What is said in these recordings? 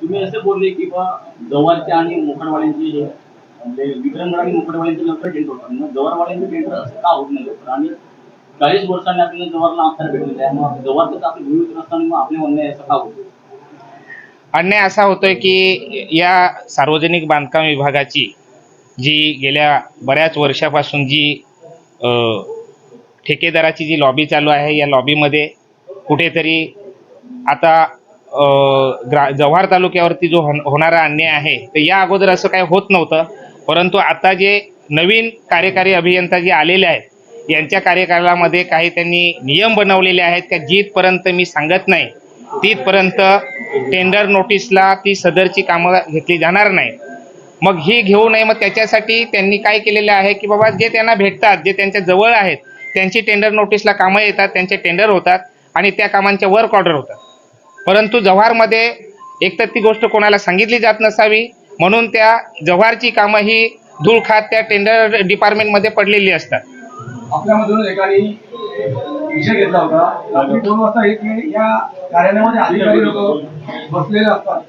तुम्ही असे बोलले की बा जव्हारच्या आणि मोकडवाल्यांची हे म्हणजे विक्रमगड आणि मोकडवाल्यांचे लवकर टेंडर होतात मग जवारवाल्यांचे टेंडर असं का होत नाही? लवकर आणि चाळीस वर्षांनी आपल्याला जवारला आमदार भेटलेले आहे. मग जवारचं कसं आपली भूमिका असताना मग आपले म्हणणे असं का होतं? अन्याय असा होतोय की या सार्वजनिक बांधकाम विभागाची जी गेल्या बऱ्याच वर्षापासून जी ठेकेदाराची जी लॉबी चालू आहे या लॉबीमध्ये कुठेतरी आता ग्रा जव्हार तालुक्यावरती जो होन- होणारा अन्याय आहे तर या अगोदर असं काही होत नव्हतं. परंतु आता जे नवीन कार्यकारी अभियंता जे आलेले आहेत यांच्या कार्यकालामध्ये काही त्यांनी नियम बनवलेले आहेत का जिथपर्यंत मी सांगत नाही तिथपर्यंत टेंडर नोटीसला ती सदरची कामं घेतली जाणार नाही. मग ही घेऊ नये मग त्याच्यासाठी त्यांनी काय केलेलं आहे की बाबा जे त्यांना भेटतात जे त्यांच्या जवळ आहेत त्यांची टेंडर नोटीसला कामं येतात त्यांचे टेंडर होतात आणि त्या कामांच्या वर्क ऑर्डर होतात. परंतु जव्हारमध्ये एकतर ती गोष्ट कोणाला सांगितली जात नसावी म्हणून त्या जव्हारची कामं ही धूळ खात त्या टेंडर डिपार्टमेंटमध्ये पडलेली असतात. आपल्यामधून एकाने विषय घेतला होता. रात्री दोन वाजता एक या कार्यालयामध्ये अधिकारी लोक बसलेले असतात.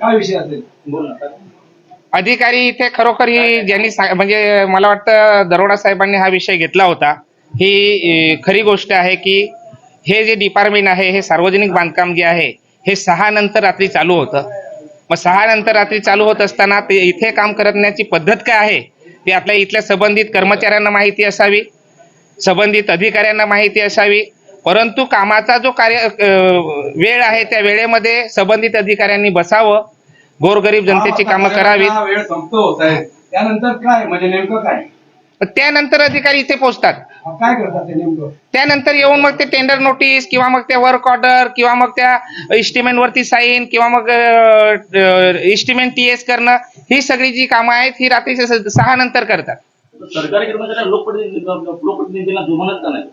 काय विषय असेल? बोल ना. अधिकारी इथे खरोखर ही ज्यांनी म्हणजे मला वाटतं दरोडा साहेबांनी हा विषय घेतला होता. ही खरी गोष्ट आहे की हे जे डिपार्टमेंट आहे हे सार्वजनिक बांधकाम जे आहे हे सहा नंतर रात्री चालू होतं. मग सहा नंतर रात्री चालू होत असताना ते इथे काम करण्याची पद्धत काय आहे? ते आपल्या इथल्या संबंधित कर्मचाऱ्यांना माहिती असावी संबंधित अधिकाऱ्यांना माहिती असावी परंतु कामाचा जो कार्य वेळ आहे त्या वेळेमध्ये संबंधित अधिकाऱ्यांनी बसावं गोरगरीब जनतेची कामं करावीत. त्यानंतर काय? म्हणजे नेमकं काय? त्यानंतर अधिकारी इथे पोहोचतात. काय करतात ते नेमकं? त्यानंतर येऊन मग ते टेंडर नोटीस किंवा मग ते वर्क ऑर्डर किंवा मग त्या इस्टिमेंट वरती साईन किंवा मग इस्टिमेंट टी एस करणं ही सगळी जी कामं आहेत ही रात्री स- सहा नंतर करतात. सरकारी कर्मचाऱ्यांना लोकप्रतिनिधी लोकप्रतिनिधींना जुमानत का नाही?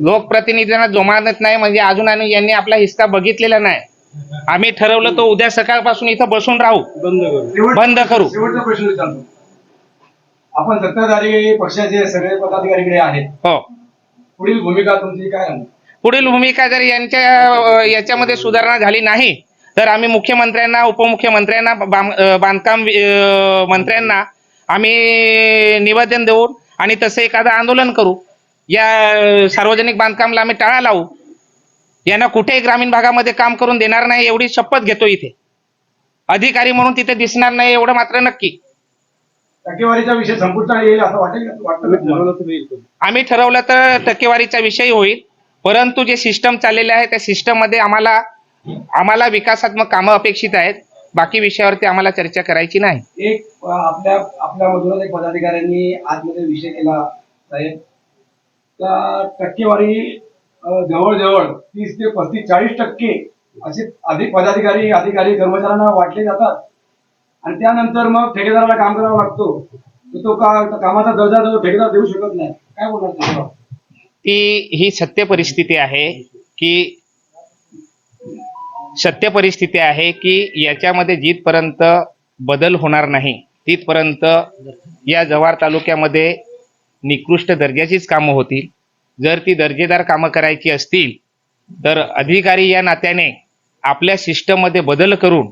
लोकप्रतिनिधींना जोमानत नाही म्हणजे अजून आणि यांनी आपला हिस्सा बघितलेला नाही. आम्ही ठरवलं तो उद्या सकाळपासून इथं बसून राहू. बंद करू. बंद करू. शेवटचा प्रश्न विचारतो. आपण सत्ताधारी पक्षाचे सगळे पदाधिकारी इकडे आहेत. हो. पुढील भूमिका तुमची काय आहे? पुढील भूमिका जर यांच्या याच्यामध्ये सुधारणा झाली नाही तर आम्ही मुख्यमंत्र्यांना उपमुख्यमंत्र्यांना बाम- अ, बांधकाम अ, मंत्र्यांना आम्ही निवेदन देऊन आणि तसं एखादं आंदोलन करू. या अ, सार्वजनिक बांधकामला आम्ही टाळा लावू. यांना कुठेही ग्रामीण भागामध्ये काम करून देणार नाही एवढी शपथ घेतो इथे. अधिकारी म्हणून तिथे दिसणार नाही एवढं मात्र नक्की. टक्केवारीचा विषय संपुष्टात येईल असं वाटेल का? वाटतं का? तुम्हाला? आम्ही ठरवलं तर टक्केवारीचा विषय होईल. परंतु जे सिस्टम चाललेले आहे त्या सिस्टममध्ये आम्हाला आम्हाला विकासात्मक कामं अपेक्षित आहेत. बाकी विषयावरती आम्हाला चर्चा करायची नाही. एक अ, आपल्या आपल्यामधूनच एक पदाधिकाऱ्यांनी आतमध्ये विषय केला साहेब. त्या टक्केवारी अ, जवळजवळ तीस ते पस्तीस चाळीस टक्के असे अधिक पदाधिकारी अधिकारी कर्मचाऱ्यांना वाटले जातात. आणि त्यानंतर मग ठेकेदाराला काम करावा लागतो. तो का कामाचा दर्जा ठेकेदार देऊ शकत नाही. काय बोलणार ती? ही सत्य परिस्थिती आहे की सत्य परिस्थिती आहे की याच्यामध्ये जिथपर्यंत बदल होणार नाही तिथपर्यंत या जव्हार तालुक्यामध्ये निकृष्ट दर्जाचीच कामं होतील. जर ती दर्जेदार कामं करायची असतील तर अधिकारी या नात्याने आपल्या सिस्टममध्ये बदल करून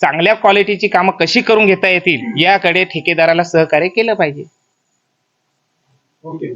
चांगल्या क्वालिटीची कामं कशी करून घेता येतील याकडे ठेकेदाराला सहकार्य केलं पाहिजे. ओके